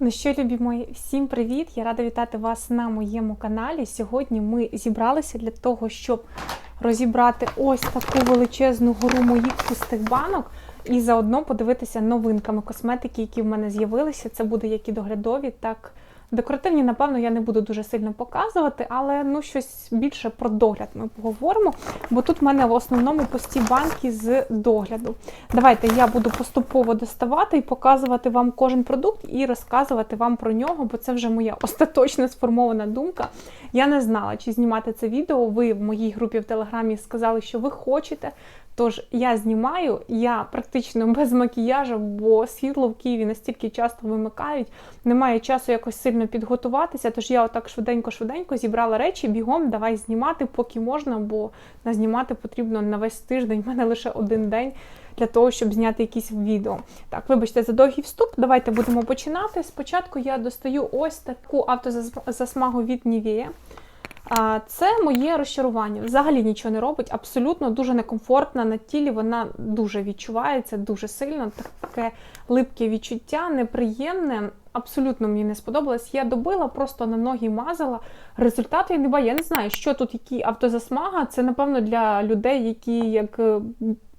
Ну що, любі мої, всім привіт! Я рада вітати вас на моєму каналі. Сьогодні ми зібралися для того, щоб розібрати ось таку величезну гору моїх пустих банок і заодно подивитися новинками косметики, які в мене з'явилися. Це буде як і доглядові, так декоративні, напевно, я не буду дуже сильно показувати, але ну щось більше про догляд ми поговоримо. Бо тут в мене в основному пусті банки з догляду. Давайте я буду поступово доставати і показувати вам кожен продукт і розказувати вам про нього, бо це вже моя остаточно сформована думка. Я не знала, чи знімати це відео. Ви в моїй групі в Телеграмі сказали, що ви хочете. Тож я знімаю, я практично без макіяжу, бо світло в Києві настільки часто вимикають, немає часу якось сильно підготуватися. Тож я отак швиденько-швиденько зібрала речі, бігом, давай знімати, поки можна, бо на знімати потрібно на весь тиждень. В мене лише один день для того, щоб зняти якісь відео. Так, вибачте, за довгий вступ. Давайте будемо починати. Спочатку я достаю ось таку автозасмагу від Nivea. Це моє розчарування. Взагалі нічого не робить, абсолютно дуже некомфортна на тілі. Вона дуже відчувається, дуже сильно. Таке липке відчуття, неприємне. Абсолютно мені не сподобалось. Я добила, просто на ноги мазала. Результату я не бачу. Я не знаю, що тут які автозасмага. Це, напевно, для людей, які як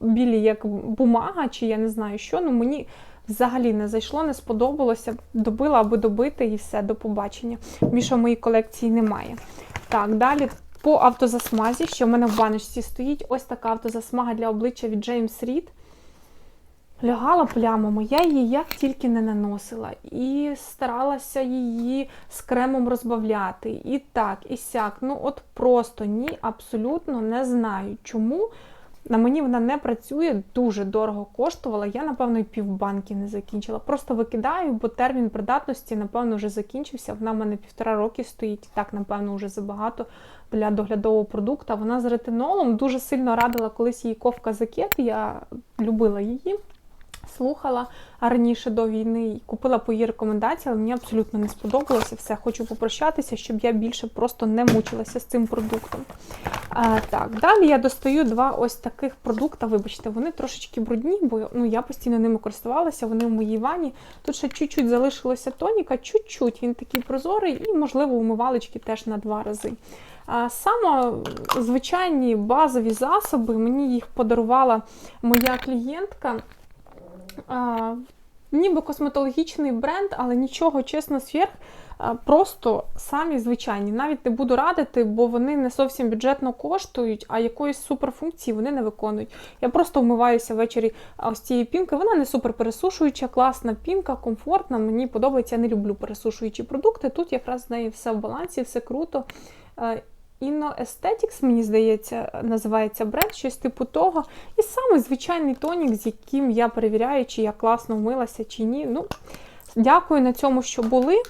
білі, як бумага, чи я не знаю що. Ну мені взагалі не зайшло, не сподобалося. Добила аби добити і все, до побачення. Більше моїй колекції немає. Так, далі по автозасмазі, що в мене в баночці стоїть, ось така автозасмага для обличчя від James Reed. Лягала плямами, я її як тільки не наносила. І старалася її з кремом розбавляти. І так, і сяк. Ну, от просто ні, абсолютно не знаю, чому. На мені вона не працює, дуже дорого коштувала. Я, напевно, і півбанки не закінчила. Просто викидаю, бо термін придатності, напевно, вже закінчився. Вона в мене півтора роки стоїть. Так, напевно, вже забагато для доглядового продукту. Вона з ретинолом дуже сильно радила колись її ковка закет. Я любила її слухала раніше до війни, і купила по її рекомендації, але мені абсолютно не сподобалося все. Хочу попрощатися, щоб я більше просто не мучилася з цим продуктом. А, Так, далі я достаю два ось таких продукти. Вибачте, вони трошечки брудні, бо ну, я постійно ними користувалася, вони в моїй ванні. Тут ще чуть-чуть залишилося тоніка, чуть-чуть, він такий прозорий, і, можливо, умивалочки теж на два рази. Саме звичайні базові засоби, мені їх подарувала моя клієнтка а, ніби косметологічний бренд, але нічого, чесно, сверх. Просто самі звичайні. Навіть не буду радити, бо вони не зовсім бюджетно коштують, а якоїсь суперфункції вони не виконують. Я просто вмиваюся ввечері ось цією пінкою. Вона не супер пересушуюча, класна пінка, комфортна. Мені подобається, я не люблю пересушуючі продукти. Тут якраз з нею все в балансі, все круто. Inno Aesthetics, мені здається, називається бренд, щось типу того. І саме звичайний тонік, з яким я перевіряю, чи я класно вмилася, чи ні. Ну, Дякую на цьому, що були.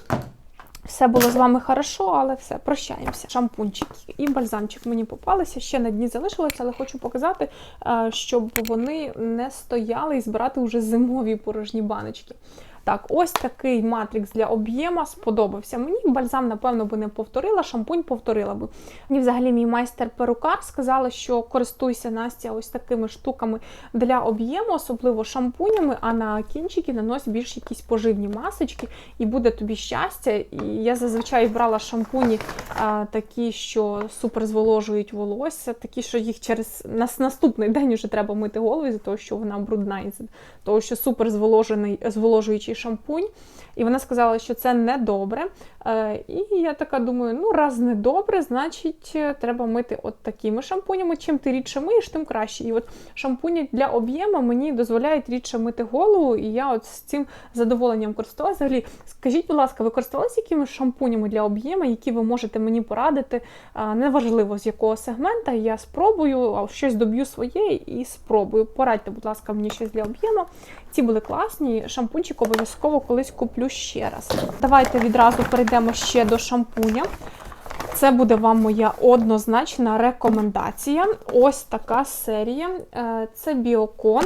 Все було з вами хорошо, але все, прощаємося. Шампунчик і бальзамчик мені попалися. Ще на дні залишилося, але хочу показати, е, щоб вони не стояли і збирати вже зимові порожні баночки. Так, ось такий матрикс для об'єма сподобався. Мені бальзам, напевно, би не повторила, шампунь повторила би. Мені взагалі мій майстер-перукар сказала, що користуйся Настя ось такими штуками для об'єму, особливо шампунями, а на кінчики нанось більш якісь поживні масочки, і буде тобі щастя. І я зазвичай брала шампуні а, такі, що супер зволожують волосся, такі, що їх через нас наступний день вже треба мити голову, за того, що вона брудна, і за того, що супер зволожений, зволожуючий шампунь. І вона сказала, що це не добре. Е, і я така думаю: ну, раз не добре, значить е, треба мити от такими шампунями. Чим ти рідше миєш, тим краще. І от шампуні для об'єму мені дозволяють рідше мити голову, і я от з цим задоволенням користувалася. Взагалі, скажіть, будь ласка, ви користувалися якимись шампунями для об'єму, які ви можете мені порадити? Неважливо з якого сегмента, я спробую, щось доб'ю своє і спробую. Порадьте, будь ласка, мені щось для об'єму. Ці були класні. Шампунчик обов'язково колись куплю ще раз. Давайте відразу перейдемо ще до шампуня. Це буде вам моя однозначна рекомендація. Ось така серія. Е, це біокон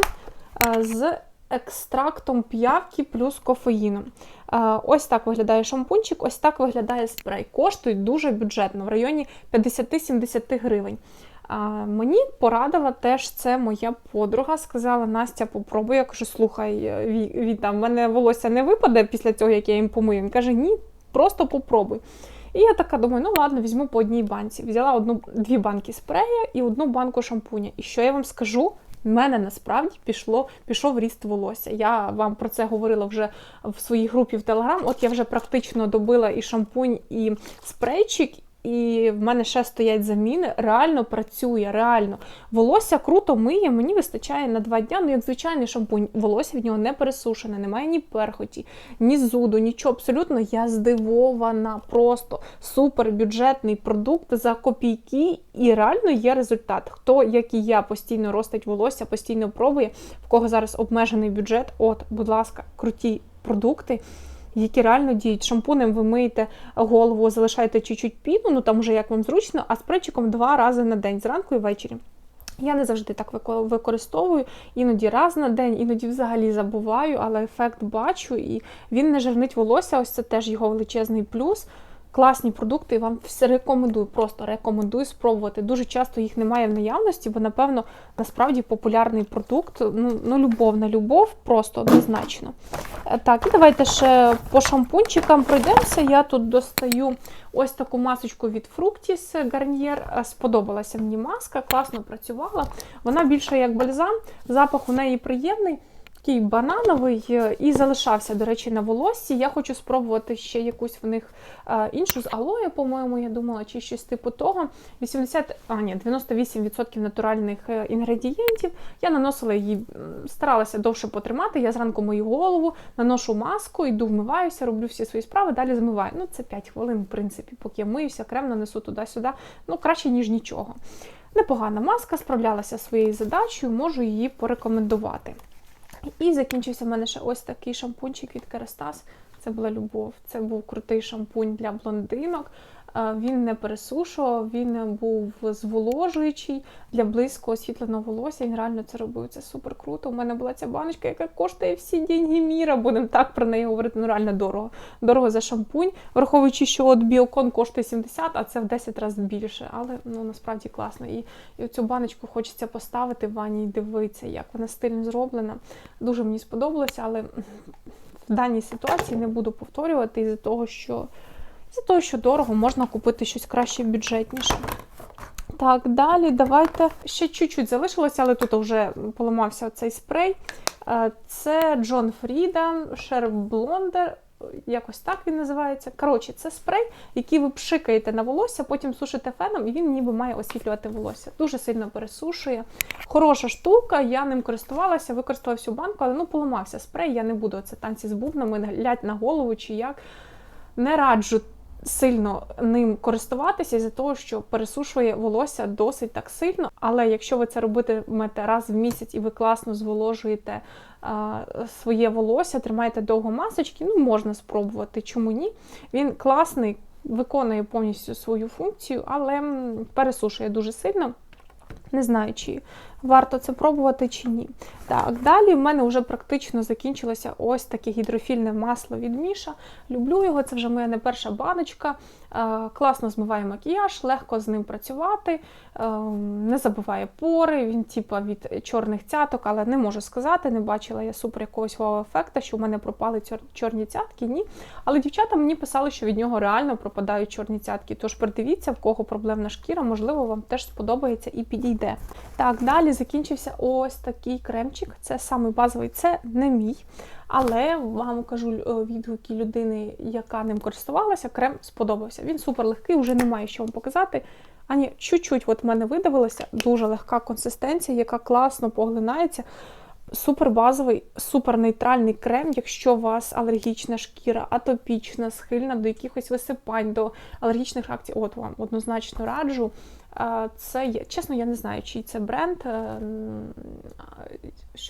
е, з екстрактом п'явки плюс кофеїном. Е, ось так виглядає шампунчик, ось так виглядає спрей. Коштують дуже бюджетно, в районі 50-70 гривень. Мені порадила теж це моя подруга. Сказала, Настя, попробуй. Я кажу, слухай, Віта, в мене волосся не випаде після цього, як я їм помию. Він каже, ні, просто попробуй. І я така думаю, ну ладно, візьму по одній банці. Взяла одну, дві банки спрея і одну банку шампуня. І що я вам скажу? В мене насправді пішло, пішов ріст волосся. Я вам про це говорила вже в своїй групі в Телеграм. От я вже практично добила і шампунь, і спрейчик, і в мене ще стоять заміни. Реально працює, реально. Волосся круто миє, мені вистачає на два дня. Ну, як звичайний шампунь, волосся в нього не пересушене, немає ні перхоті, ні зуду, нічого. Абсолютно я здивована. Просто супер бюджетний продукт за копійки, і реально є результат. Хто, як і я, постійно ростить волосся, постійно пробує, в кого зараз обмежений бюджет. От, будь ласка, круті продукти. Які реально діють шампунем, ви миєте голову, залишаєте чуть-чуть піну, ну там уже як вам зручно, а спрейчиком два рази на день, зранку і ввечері. Я не завжди так використовую, іноді раз на день, іноді взагалі забуваю, але ефект бачу, і він не жирнить волосся. Ось це теж його величезний плюс. Класні продукти, вам все рекомендую, просто рекомендую спробувати. Дуже часто їх немає в наявності, бо, напевно, насправді популярний продукт, ну, ну любов любов, просто однозначно. Е, Так, і давайте ще по шампунчикам пройдемося. Я тут достаю ось таку масочку від Fructis Garnier. Е, Сподобалася мені маска, класно працювала. Вона більше як бальзам, запах у неї приємний. Такий банановий е, і залишався, до речі, на волоссі. Я хочу спробувати ще якусь в них е, іншу з алоє, по-моєму, я думала, чи щось типу того. 80, а ні, 98% натуральних е, інгредієнтів. Я наносила її, старалася довше потримати. Я зранку мою голову, наношу маску, йду вмиваюся, роблю всі свої справи, далі змиваю. Ну, це 5 хвилин, в принципі, поки я миюся, крем нанесу туди-сюди. Ну, краще, ніж нічого. Непогана маска, справлялася своєю задачею, можу її порекомендувати. І закінчився в мене ще ось такий шампунчик від Керастас. Це була любов. Це був крутий шампунь для блондинок. Е, Він не пересушував, він був зволожуючий для близько освітленого волосся. Він реально це робив. Це супер круто. У мене була ця баночка, яка коштує всі деньги міра. Будемо так про неї говорити. Ну реально дорого. Дорого за шампунь, враховуючи, що от біокон коштує 70, а це в 10 разів більше. Але ну насправді класно. І, і цю баночку хочеться поставити в ванні і дивитися, як вона стильно зроблена. Дуже мені сподобалося, але в даній ситуації не буду повторювати із-за того, що із-за того, що дорого, можна купити щось краще бюджетніше. Так, далі давайте ще чуть-чуть залишилося, але тут вже поламався цей спрей. Е, Це Джон Фріда, Шерф Блондер. Якось так він називається. Коротше, це спрей, який ви пшикаєте на волосся, потім сушите феном, і він ніби має освітлювати волосся. Дуже сильно пересушує. Хороша штука, я ним користувалася, використала всю банку, але ну поламався спрей. Я не буду оце танці з бубнами, лять на голову чи як. Не раджу сильно ним користуватися із-за того, що пересушує волосся досить так сильно. Але якщо ви це робитимете раз в місяць і ви класно зволожуєте а, своє волосся, тримаєте довго масочки, ну можна спробувати, чому ні. Він класний, виконує повністю свою функцію, але пересушує дуже сильно. Не знаю, чи варто це пробувати чи ні. Так, далі в мене вже практично закінчилося ось таке гідрофільне масло від Міша. Люблю його, це вже моя не перша баночка. Е, Класно змиває макіяж, легко з ним працювати, е, не забиває пори, він типа від чорних цяток, але не можу сказати, не бачила я супер якогось вау-ефекта, що в мене пропали чорні цятки. Ні. Але дівчата мені писали, що від нього реально пропадають чорні цятки. Тож придивіться, в кого проблемна шкіра, можливо, вам теж сподобається і підійде. Так, далі закінчився ось такий кремчик. Це самий базовий, це не мій. Але вам кажу е, відгуки людини, яка ним користувалася, крем сподобався. Він супер легкий, вже немає що вам показати. Ані чуть-чуть от в мене видавилося, дуже легка консистенція, яка класно поглинається. Супер базовий, супер нейтральний крем, якщо у вас алергічна шкіра, атопічна, схильна до якихось висипань, до алергічних реакцій. От вам однозначно раджу. Це є, чесно, я не знаю, чий це бренд е,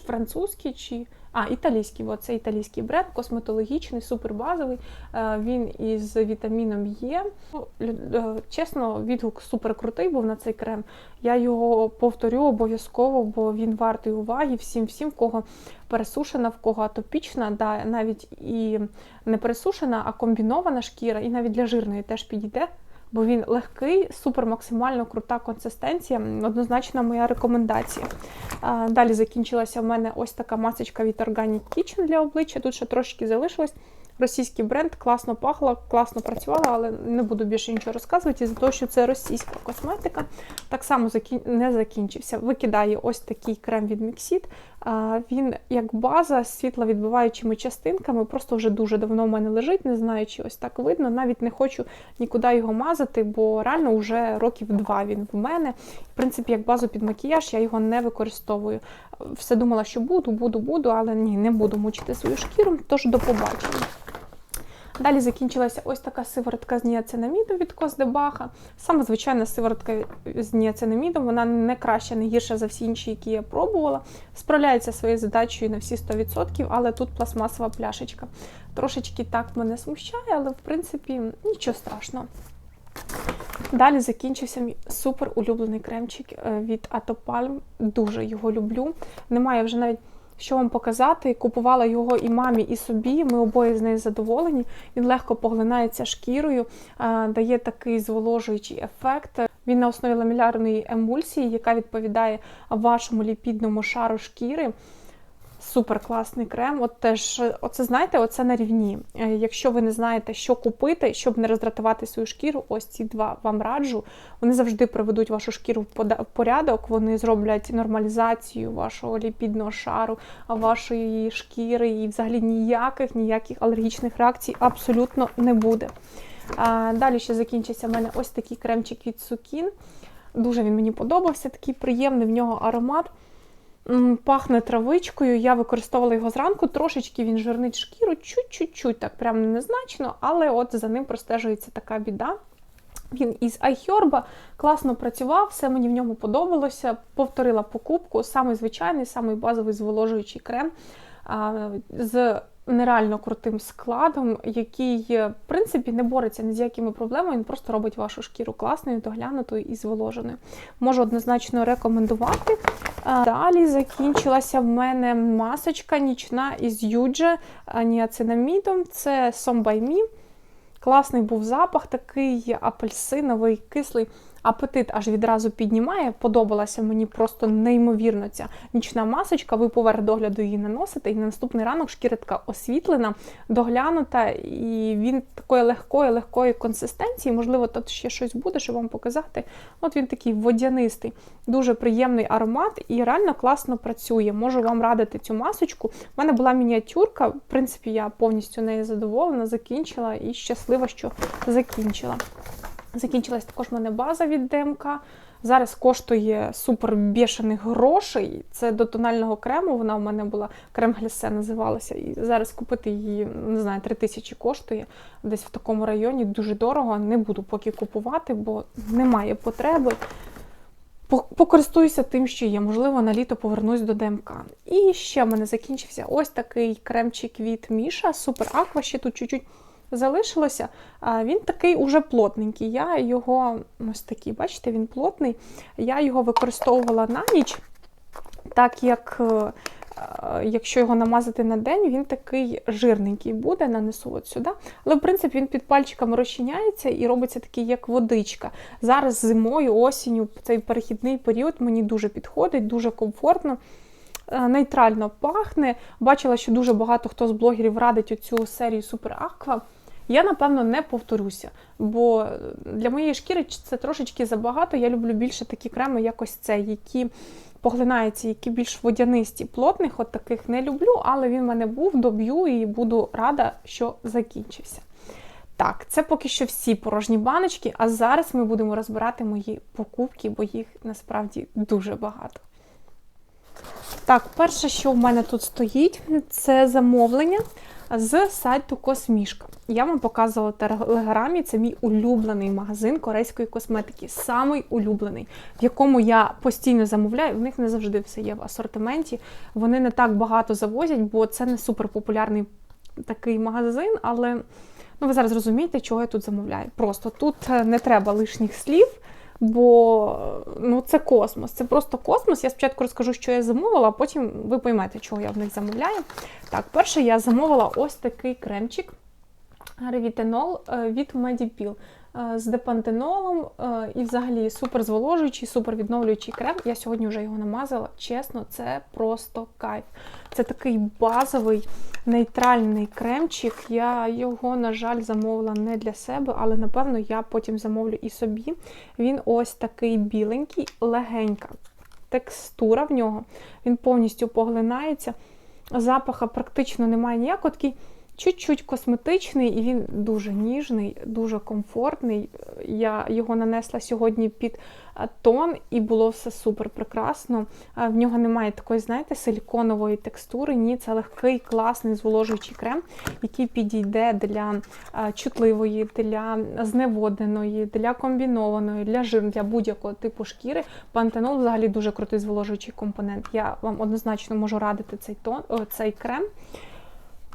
французький чи а, італійський. От це італійський бренд, косметологічний, супербазовий. Е, Він із вітаміном лю- е, Чесно, відгук супер крутий був на цей крем. Я його повторю обов'язково, бо він вартий уваги всім, всім, в кого пересушена, в кого атопічна, да, навіть і не пересушена, а комбінована шкіра, і навіть для жирної теж підійде. Бо він легкий, супер максимально крута консистенція. Однозначно моя рекомендація. Далі закінчилася в мене ось така масочка від Organic Kitchen для обличчя. Тут ще трошки залишилось. Російський бренд класно пахло, класно працювала, але не буду більше нічого розказувати, із-за того, що це російська косметика. Так само не закінчився. Викидає ось такий крем від Mixit. Він як база з світловідбиваючими частинками, просто вже дуже давно в мене лежить, не знаю, чи ось так видно. Навіть не хочу нікуди його мазати, бо реально вже років два він в мене. В принципі, як базу під макіяж я його не використовую. Все думала, що буду, буду, буду, але ні, не буду мучити свою шкіру, тож до побачення. Далі закінчилася ось така сиворотка з ніацинамідом від Коздебаха. Саме звичайна сиворотка з ніацинамідом, вона не краща, не гірша за всі інші, які я пробувала. Справляється своєю задачею на всі 100%, але тут пластмасова пляшечка. Трошечки так мене смущає, але в принципі нічого страшного. Далі закінчився мій супер улюблений кремчик е, від Atopalm. Дуже його люблю. Немає вже навіть що вам показати. Купувала його і мамі, і собі. Ми обоє з нею задоволені. Він легко поглинається шкірою, дає такий зволожуючий ефект. Він на основі ламілярної емульсії, яка відповідає вашому ліпідному шару шкіри. Супер класний крем. От теж, оце знаєте, оце на рівні. Е, якщо ви не знаєте, що купити, щоб не роздратувати свою шкіру, ось ці два вам раджу. Вони завжди приведуть вашу шкіру в порядок, вони зроблять нормалізацію вашого ліпідного шару, вашої шкіри, і взагалі ніяких ніяких алергічних реакцій абсолютно не буде. Далі ще закінчиться в мене ось такий кремчик від Сукін. Дуже він мені подобався, такий приємний в нього аромат. Пахне травичкою, я використовувала його зранку, трошечки він жирнить шкіру, чуть-чуть, так прям незначно, але от за ним простежується така біда. Він із Айхьорба класно працював, все мені в ньому подобалося. Повторила покупку, самий звичайний, самий базовий зволожуючий крем з нереально крутим складом, який, в принципі, не бореться ні з якими проблемами, він просто робить вашу шкіру класною, доглянутою і зволоженою. Можу однозначно рекомендувати. Далі закінчилася в мене масочка нічна із Юджа ніацинамідом. Це Сомбаймі. Класний був запах, такий апельсиновий, кислий апетит аж відразу піднімає. Подобалася мені просто неймовірно ця нічна масочка. Ви поверх догляду її наносите, і на наступний ранок шкіра така освітлена, доглянута, і він такої легкої, легкої консистенції. Можливо, тут ще щось буде, щоб вам показати. От він такий водянистий, дуже приємний аромат і реально класно працює. Можу вам радити цю масочку. У мене була мініатюрка, в принципі, я повністю нею задоволена, закінчила і щаслива, що закінчила. Закінчилась також в мене база від ДМК. Зараз коштує супер бішених грошей. Це до тонального крему. Вона у мене була крем глісе називалася. І зараз купити її, не знаю, 3 тисячі коштує десь в такому районі. Дуже дорого. Не буду поки купувати, бо немає потреби. Покористуюся тим, що є. Можливо, на літо повернусь до ДМК. І ще в мене закінчився ось такий кремчик від Міша. Супер Аква. Ще тут чуть-чуть залишилося. Він такий уже плотненький. Я його, ось такий, бачите, він плотний. Я його використовувала на ніч, так як. Е, якщо його намазати на день, він такий жирненький буде, нанесу от сюди. Але, в принципі, він під пальчиками розчиняється і робиться такий, як водичка. Зараз зимою, осінню, цей перехідний період мені дуже підходить, дуже комфортно. Е, нейтрально пахне. Бачила, що дуже багато хто з блогерів радить оцю серію Супер Аква. Я, напевно, не повторюся, бо для моєї шкіри це трошечки забагато. Я люблю більше такі креми, якось це, які поглинаються, які більш водянисті, плотних, от таких не люблю, але він в мене був, доб'ю і буду рада, що закінчився. Так, це поки що всі порожні баночки, а зараз ми будемо розбирати мої покупки, бо їх насправді дуже багато. Так, перше, що в мене тут стоїть, це замовлення з сайту Космішка. Я вам показувала телеграмі, це мій улюблений магазин корейської косметики, самий улюблений, в якому я постійно замовляю. В них не завжди все є в асортименті. Вони не так багато завозять, бо це не суперпопулярний такий магазин, але ну, ви зараз розумієте, чого я тут замовляю. Просто тут е, не треба лишніх слів. Бо ну, це космос, це просто космос. Я спочатку розкажу, що я замовила, а потім ви поймете, чого я в них замовляю. Так, перше, я замовила ось такий кремчик ревітенол е, від Medipil. Е, з депантенолом е, і взагалі супер зволожуючий, супер відновлюючий крем. Я сьогодні вже його намазала. Чесно, це просто кайф. Це такий базовий нейтральний кремчик. Я його, на жаль, замовила не для себе, але напевно я потім замовлю і собі. Він ось такий біленький, легенька текстура в нього. Він повністю поглинається. Запаха практично немає ніякого. Такий чуть-чуть косметичний, і він дуже ніжний, дуже комфортний. Я його нанесла сьогодні під тон, і було все супер прекрасно. В нього немає такої, знаєте, силіконової текстури. Ні, це легкий, класний зволожуючий крем, який підійде для чутливої, для зневодненої, для комбінованої, для жирної, для будь-якого типу шкіри. Пантенол взагалі дуже крутий зволожуючий компонент. Я вам однозначно можу радити цей тон, цей крем.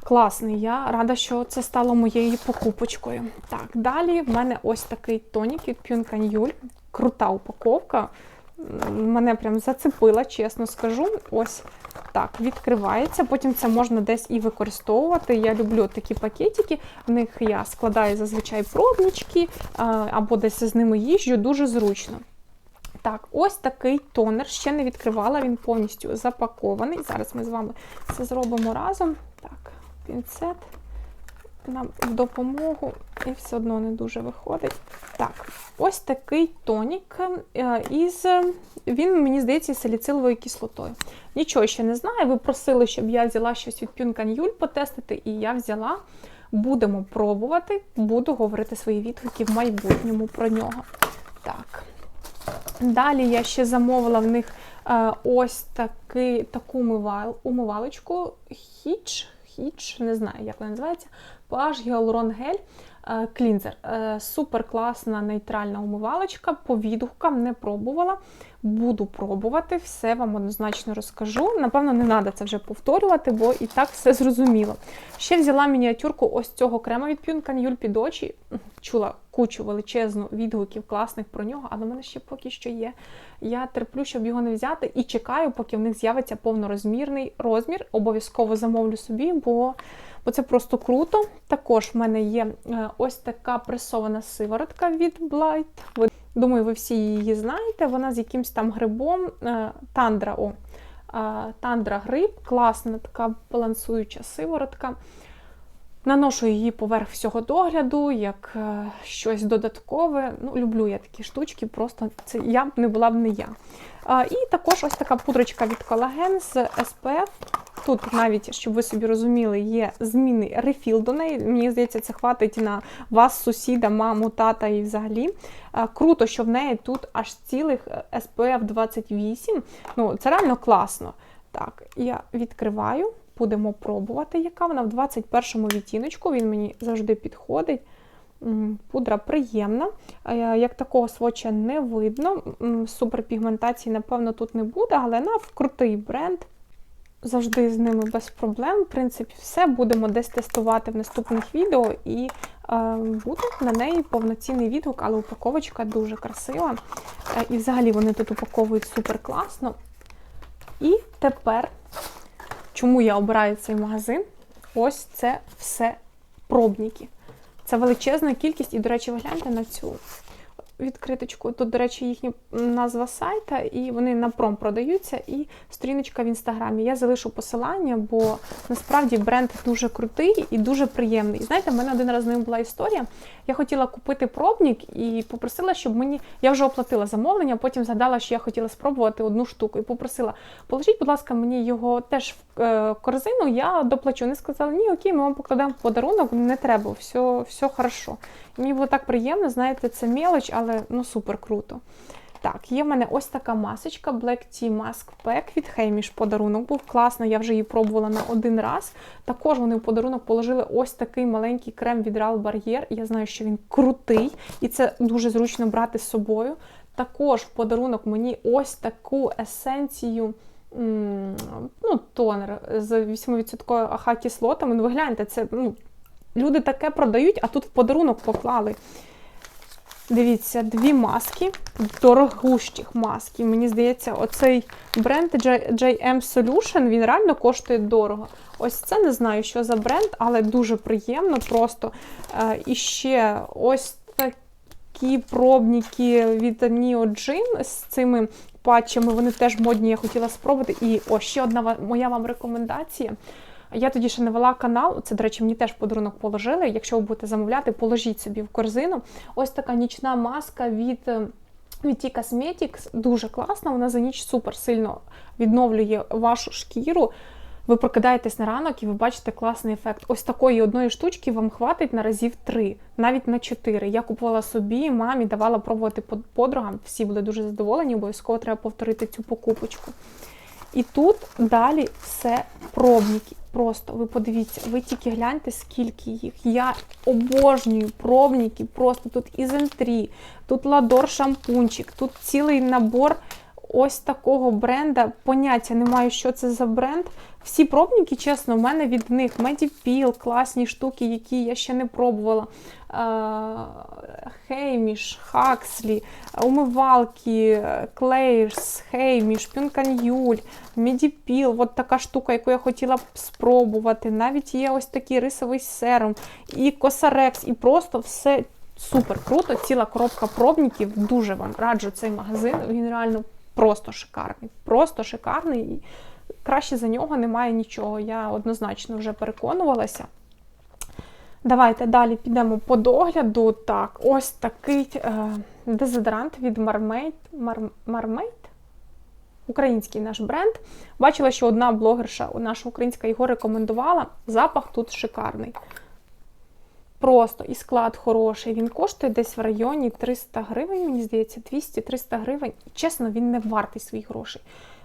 Класний, я рада, що це стало моєю покупочкою. Так, далі в мене ось такий тонік від Пюнканюль. Крута упаковка. Мене прям зацепила, чесно скажу. Ось так, відкривається. Потім це можна десь і використовувати. Я люблю такі пакетики. В них я складаю зазвичай пробнички або десь з ними їжджу, дуже зручно. Так, ось такий тонер. Ще не відкривала, він повністю запакований. Зараз ми з вами це зробимо разом. Так пінцет нам в допомогу, і все одно не дуже виходить. Так, ось такий тонік. Е, із, Він, мені здається, саліциловою кислотою. Нічого ще не знаю. Ви просили, щоб я взяла щось від Пюнкан'юль потестити, і я взяла. Будемо пробувати, буду говорити свої відгуки в майбутньому про нього. Так. Далі я ще замовила в них е, ось таки, таку умивалочку Hitch Hitch, не знаю, як вона називається. PH Hyaluron гель Cleanser. Е, супер класна нейтральна умивалочка. По відгукам не пробувала. Буду пробувати, все вам однозначно розкажу. Напевно, не треба це вже повторювати, бо і так все зрозуміло. Ще взяла мініатюрку ось цього крема від Pune Юль під очі. Чула кучу величезну відгуків класних про нього, але в мене ще поки що є. Я терплю, щоб його не взяти, і чекаю, поки в них з'явиться повнорозмірний розмір. Обов'язково замовлю собі, бо бо це просто круто. Також в мене є е, ось така пресована сиворотка від Blight. Думаю, ви всі її знаєте. Вона з якимсь там грибом е, тандра. о, Тандра гриб, класна така балансуюча сиворотка. Наношу її поверх всього догляду, як е, щось додаткове. Ну, Люблю я такі штучки, просто це я не була б не я. І також ось така пудрочка від колаген з SPF. Тут навіть, щоб ви собі розуміли, є змінний рефіл до неї. Мені здається, це хватить на вас, сусіда, маму, тата і взагалі. Круто, що в неї тут аж цілих SPF 28. Ну, Це реально класно. Так, я відкриваю, будемо пробувати, яка вона в 21 му відтіночку. Він мені завжди підходить. Пудра приємна, як такого своча не видно. Суперпігментації, напевно, тут не буде, але на крутий бренд. Завжди з ними без проблем. В принципі, все будемо десь тестувати в наступних відео, і е, буде на неї повноцінний відгук, але упаковочка дуже красива. Е, і взагалі вони тут упаковують супер класно. І тепер, чому я обираю цей магазин? Ось це все пробники. Це величезна кількість, і, до речі, ви гляньте на цю відкриточку. Тут, до речі, їхня назва сайта, і вони на пром продаються, і сторіночка в інстаграмі. Я залишу посилання, бо насправді бренд дуже крутий і дуже приємний. І знаєте, в мене один раз з ним була історія. Я хотіла купити пробник і попросила, щоб мені. Я вже оплатила замовлення, потім згадала, що я хотіла спробувати одну штуку. І попросила, положіть, будь ласка, мені його теж в е, корзину, я доплачу. Вони сказали, ні, окей, ми вам покладемо подарунок, не треба, все, все хорошо. Мені було так приємно, знаєте, це мелоч, але ну супер круто. Так, є в мене ось така масочка Black Tea Mask Pack від Hamish. Подарунок був класно, я вже її пробувала на один раз. Також вони в подарунок положили ось такий маленький крем від Real Barrier. Я знаю, що він крутий, і це дуже зручно брати з собою. Також в подарунок мені ось таку есенцію. Ну, Тонер з 8% аха кислотами. Ну, ви гляньте, це ну, Люди таке продають, а тут в подарунок поклали. Дивіться, дві маски, дорогущих маски. Мені здається, оцей бренд JM Solution, він реально коштує дорого. Ось це не знаю, що за бренд, але дуже приємно просто. Е, і ще ось такі пробники від Neo Jean з цими патчами. Вони теж модні, я хотіла спробувати. І о, ще одна моя вам рекомендація. Я тоді ще не вела канал. Це, до речі, мені теж подарунок положили. Якщо ви будете замовляти, положіть собі в корзину. Ось така нічна маска від. е, від Cosmetics дуже класна, вона за ніч супер сильно відновлює вашу шкіру. Ви прокидаєтесь на ранок і ви бачите класний ефект. Ось такої одної штучки вам хватить на разів три, навіть на чотири. Я купувала собі, мамі, давала пробувати под- подругам. Всі були дуже задоволені, обов'язково треба повторити цю покупочку. І тут далі все пробники. Просто ви подивіться, ви тільки гляньте, скільки їх. Я обожнюю пробники. Просто тут ізентрі, тут ладор шампунчик, тут цілий набор ось такого бренда. Поняття не маю, що це за бренд. Всі пробники, чесно, в мене від них Medipil, класні штуки, які я ще не пробувала. Хейміш, Хакслі, умивалки, Клейрс, Хейміш, Пюнканюль, Медіпіл, от така штука, яку я хотіла б спробувати. Навіть є ось такий рисовий серум, і Косарекс, і просто все супер круто. Ціла коробка пробників. Дуже вам раджу цей магазин. Він реально просто шикарний. Просто шикарний. І краще за нього немає нічого. Я однозначно вже переконувалася. Давайте далі підемо по догляду. Так, ось такий е, дезодорант від Marmite. Mar, Marmite? Український наш бренд. Бачила, що одна блогерша, наша українська його рекомендувала. Запах тут шикарний. Просто і склад хороший. Він коштує десь в районі 300 гривень, мені здається, 200-300 гривень. І чесно, він не вартий своїх грошей.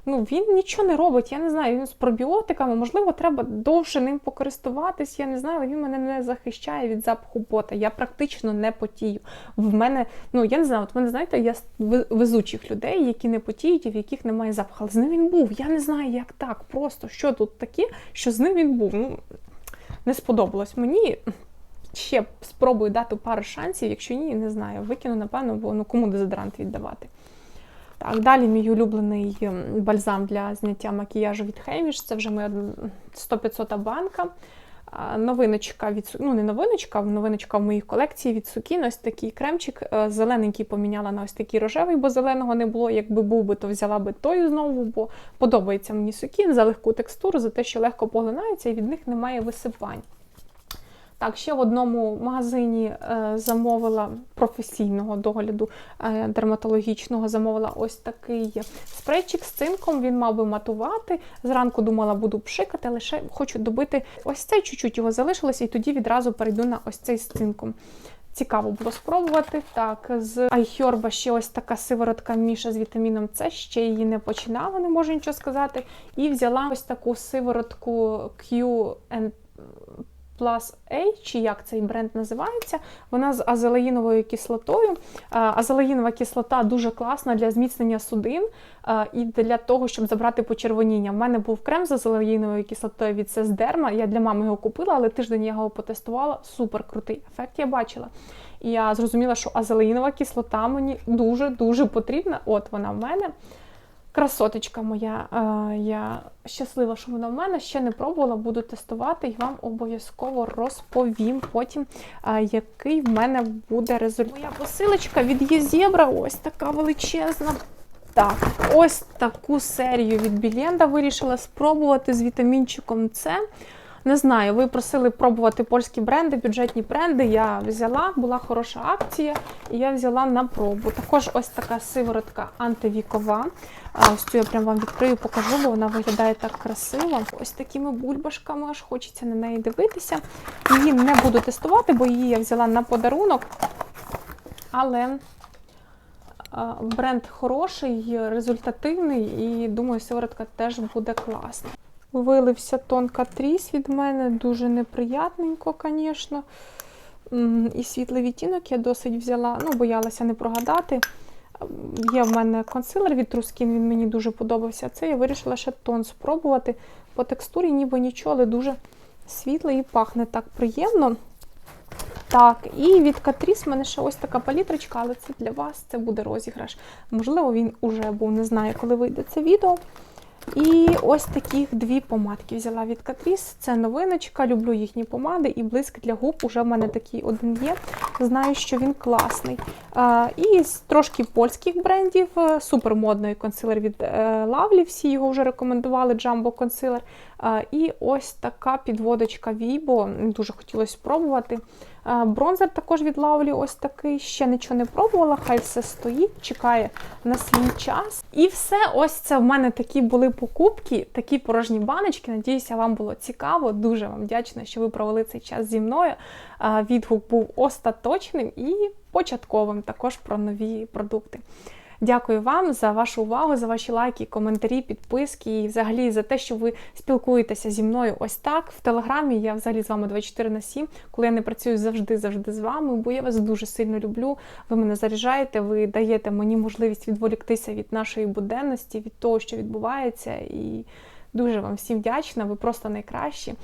Ну, він нічого не робить. Я не знаю, він з пробіотиками, можливо, треба довше ним покористуватись. Я не знаю, але він мене не захищає від запаху пота. Я практично не потію. В мене, ну я не знаю, от мене знаєте, я везучих людей, які не потіють і в яких немає запаху. Але з ним він був. Я не знаю, як так. Просто що тут таке, що з ним він був. Ну не сподобалось мені. Ще спробую дати пару шансів, якщо ні, не знаю. Викину, напевно, бо ну кому дезодорант віддавати. Так, далі мій улюблений ем, бальзам для зняття макіяжу від Хейміш. Це вже моя 100-500 банка. Новиночка від ну не новиночка, новиночка в моїй колекції від Сукін. Ось такий кремчик. Е, Зелененький поміняла на ось такий рожевий, бо зеленого не було. Якби був би, то взяла би той знову, бо подобається мені Сукін за легку текстуру, за те, що легко поглинається і від них немає висипань. Так, ще в одному магазині е, замовила професійного догляду е, дерматологічного, замовила ось такий спрейчик з цинком. Він мав би матувати. Зранку думала, буду пшикати, ще хочу добити ось цей чуть-чуть його залишилося, і тоді відразу перейду на ось цей з цинком. Цікаво було спробувати. Так, з iHerb ще ось така сиворотка Міша з вітаміном С. Ще її не починала, не можу нічого сказати. І взяла ось таку сиворотку Q Plus A, чи як цей бренд називається. Вона з азелаїновою кислотою. Азелаїнова кислота дуже класна для зміцнення судин і для того, щоб забрати почервоніння. У мене був крем з азелаїновою кислотою від Сесдерма. Я для мами його купила, але тиждень я його потестувала. Супер крутий ефект я бачила. І я зрозуміла, що азелаїнова кислота мені дуже-дуже потрібна. От вона в мене. Красоточка моя, я щаслива, що вона в мене. Ще не пробувала, буду тестувати і вам обов'язково розповім потім, який в мене буде результат. Моя посилочка від Єзєбра, ось така величезна. Так, ось таку серію від Білєнда вирішила спробувати з вітамінчиком С. Не знаю, ви просили пробувати польські бренди, бюджетні бренди. Я взяла, була хороша акція, і я взяла на пробу. Також ось така сиворотка антивікова. Ось цю я прям вам відкрию, покажу, бо вона виглядає так красиво. Ось такими бульбашками, аж хочеться на неї дивитися. Її не буду тестувати, бо її я взяла на подарунок. Але бренд хороший, результативний, і думаю, сиворотка теж буде класна. Вилився тонка тріс від мене, дуже неприятненько, звісно. І світлий відтінок я досить взяла, ну, боялася не прогадати. Є в мене консилер від Truskin, він мені дуже подобався. Це я вирішила ще тон спробувати. По текстурі ніби нічого, але дуже світлий і пахне так приємно. Так, і від Catrice в мене ще ось така палітрочка, але це для вас це буде розіграш. Можливо, він уже був, не знаю, коли вийде це відео. І ось таких дві помадки взяла від Catrice. Це новиночка, люблю їхні помади і блиск для губ. Уже в мене такий один є. Знаю, що він класний. Е, І з трошки польських брендів. е, Супермодний консилер від е, Лавлі. Всі його вже рекомендували. Jumbo консилер. Е, І ось така підводочка Vibo. Дуже хотілося спробувати. Бронзер також від Лавлі ось такий. Ще нічого не пробувала, хай все стоїть, чекає на свій час. І все, ось це в мене такі були покупки, такі порожні баночки. Надіюся, вам було цікаво. Дуже вам вдячна, що ви провели цей час зі мною. Відгук був остаточним і початковим також про нові продукти. Дякую вам за вашу увагу, за ваші лайки, коментарі, підписки і взагалі за те, що ви спілкуєтеся зі мною ось так. В телеграмі я взагалі з вами 24 на 7, коли я не працюю завжди, завжди з вами, бо я вас дуже сильно люблю. Ви мене заряджаєте, ви даєте мені можливість відволіктися від нашої буденності, від того, що відбувається. І дуже вам всім вдячна. Ви просто найкращі.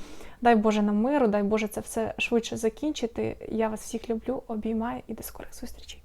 Дай Боже нам миру, дай Боже це все швидше закінчити. Я вас всіх люблю, обіймаю і до скорих зустрічей.